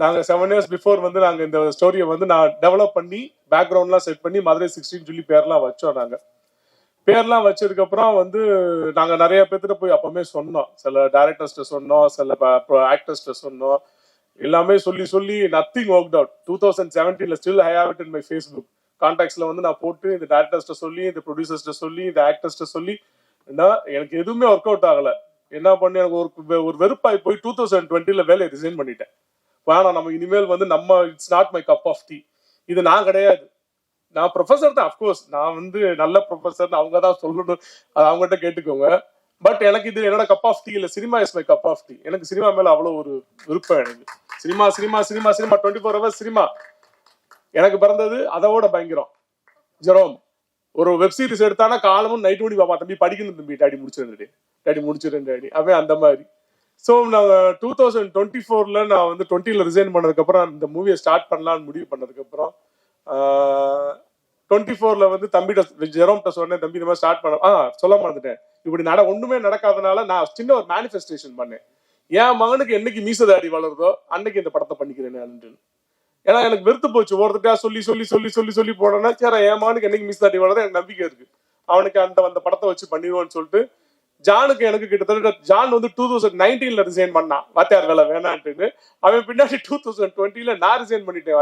நாங்க seven years before வந்து நாங்க இந்த ஸ்டோரியை வந்து நான் டெவலப் பண்ணி பேக்ரவுண்ட்லாம் செட் பண்ணி மதுரை சிக்ஸ்டின் சொல்லி பேர்லாம் வச்சோம் நாங்க. பேர்லாம் வச்சதுக்கு அப்புறம் வந்து நாங்க நிறைய பேர்த்திட்ட போய் அப்பவுமே சொன்னோம். சில டேரக்டர்ஸ்ட சொன்னோம் சில ஆக்டர்ஸ்ட சொன்னோம். எல்லாமே சொல்லி சொல்லி nothing work out two thousand செவன்டீன்ல still I have it in my Facebook கான்டாக்ட்ஸ்ல வந்து நான் போட்டு இந்த டேரக்டர்ஸ்ட சொல்லி இந்த ப்ரொடியூசர்ஸ்ட சொல்லி இந்த ஆக்டர்ஸ்ட சொல்லி எனக்கு எதுவுமே ஒர்க் அவுட் ஆகல. என்ன பண்ணி எனக்கு ஒரு ஒரு வெறுப்பாய் போய் டூ தௌசண்ட் டுவெண்ட்டில வேலையை ரிசைன் பண்ணிட்டேன். வேணாம் நம்ம இனிமேல் வந்து நம்ம it's not my cup of tea இது நான் கிடையாது. நான் ப்ரொஃபசர் தான் அஃப்கோர்ஸ் நான் வந்து நல்ல ப்ரொஃபஸர் அவங்க தான் சொல்லணும். அது அவங்ககிட்ட கேட்டுக்கோங்க. பட் எனக்கு இது என்னோட கப் ஆஃப் டீ இல்லை. Cinema is my cup of tea எனக்கு சினிமா மேல அவ்வளோ ஒரு விருப்பம் எனக்கு. Cinema cinema cinema cinema twenty four hours cinema எனக்கு பிறந்தது அதோட பயங்கரம். ஜெரோம் ஒரு வெப் சீரிஸ் எடுத்தானா காலமும் நைட் ஓடி பாப்பா தம்பி படிக்கணும் தம்பி டாடி முடிச்சிருந்தேன் டாடி. முடிச்சிருந்தேன் அவன் அந்த மாதிரி. ஸோ நாங்கள் டூ தௌசண்ட் டுவெண்ட்டி ஃபோரில் நான் வந்து டுவெண்ட்டியில் ரிசைன் பண்ணதுக்கப்புறம் இந்த மூவியை ஸ்டார்ட் பண்ணலாம்னு முடிவு பண்ணதுக்கப்புறம் டுவெண்ட்டி ஃபோரில் வந்து தம்பிகிட்ட ஜெரோம்கிட்ட சொன்னேன் தம்பி இந்த மாதிரி ஸ்டார்ட் பண்ண ஆ சொல்ல மறந்துட்டேன். இப்படி நட ஒன்றுமே நடக்காதனால நான் சின்ன ஒரு மேனிஃபெஸ்டேஷன் பண்ணேன். என் மகனுக்கு என்னைக்கு மீசதாடி வளருதோ அன்னைக்கு இந்த படத்தை பண்ணிக்கிறேன் நான் ஏன்னா எனக்கு வெறுத்து போச்சு. ஒருத்தட்டா சொல்லி சொல்லி சொல்லி சொல்லி சொல்லி போனேன்னா சரி என் மகனுக்கு என்னைக்கு மீசதாடி வளருதோ எனக்கு நம்பிக்கை இருக்கு. அவனுக்கு அந்த அந்த படத்தை வச்சு பண்ணிடுவோன்னு சொல்லிட்டு ஜானுக்கு எனக்கு கிட்டத்தட்ட ஜான் வந்து டூ தௌசண்ட் நைன்டீன்ல ரிசைன் பண்ணான். வாத்தியார் வேலை வேணான்ட்டுன்னு. அவன் பின்னாடி டூ தௌசண்ட் டுவெண்ட்டில நான் ரிசைன் பண்ணிட்டேன்